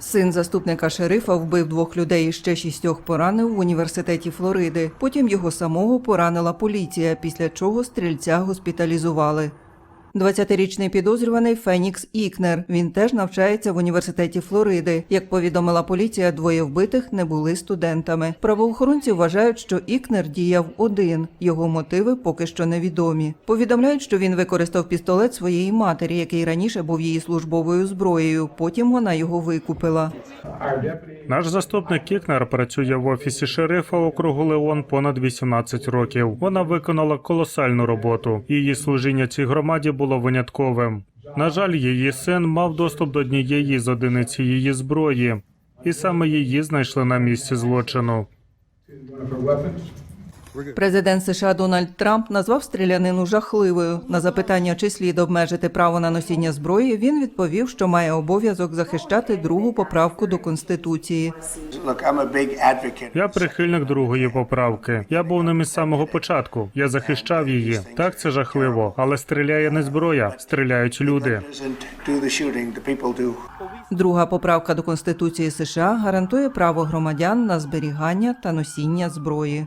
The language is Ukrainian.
Син заступника шерифа вбив двох людей і ще шістьох поранив в університеті Флориди. Потім його самого поранила поліція, після чого стрільця госпіталізували. 20-річний підозрюваний Фенікс Ікнер. Він теж навчається в університеті Флориди. Як повідомила поліція, двоє вбитих не були студентами. Правоохоронці вважають, що Ікнер діяв один. Його мотиви поки що невідомі. Повідомляють, що він використав пістолет своєї матері, який раніше був її службовою зброєю. Потім вона його викупила. Наш заступник Кікнер працює в офісі шерифа округу Леон понад 18 років. Вона виконала колосальну роботу. Її служіння цій громаді було винятковим. На жаль, її син мав доступ до однієї з одиниць її зброї, і саме її знайшли на місці злочину. Президент США Дональд Трамп назвав стрілянину жахливою. На запитання, чи слід обмежити право на носіння зброї, він відповів, що має обов'язок захищати другу поправку до конституції. Я прихильник другої поправки. Я був ним із самого початку. Я захищав її. Так це жахливо, але стріляє не зброя, стріляють люди. Друга поправка до конституції США гарантує право громадян на зберігання та носіння зброї.